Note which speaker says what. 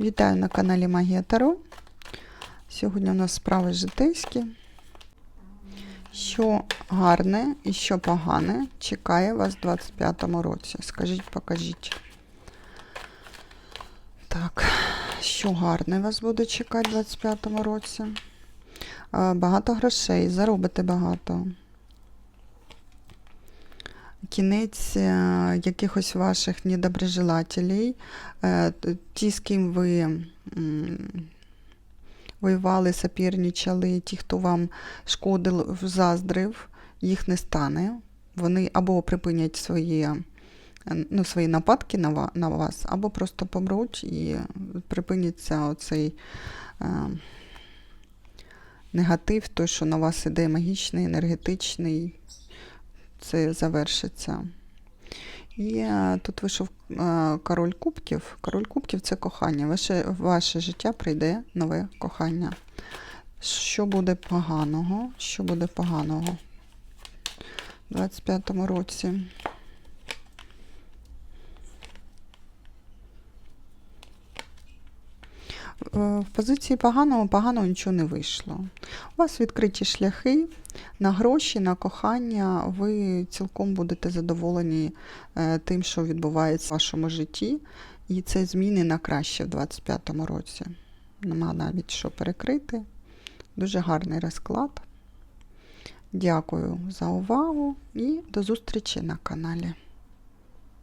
Speaker 1: Вітаю на каналі Магія Таро. Сьогодні у нас справи житейські. Що гарне і що погане чекає вас у 25-му році? Скажіть, покажіть. Так, що гарне вас буде чекати у 25-му році? Багато грошей, заробите багато. Кінець е, якихось ваших недоброжелателей, е, ті, з ким ви воювали, соперничали, ті, хто вам шкодив, заздрив, їх не стане. Вони або припинять свої, е, ну, свої нападки на, вас, або просто помруть і припиниться оцей негатив, той, що на вас іде магічний, енергетичний, це завершиться. І тут вийшов король кубків. Король кубків це кохання. Ваше, ваше життя прийде нове кохання. Що буде поганого? Що буде поганого у 25-му році? В позиції поганого, поганого нічого не вийшло. У вас відкриті шляхи на гроші, на кохання. Ви цілком будете задоволені е, тим, що відбувається в вашому житті. І це зміни на краще в 25-му році. Нема навіть що перекрити. Дуже гарний розклад. Дякую за увагу і до зустрічі на каналі.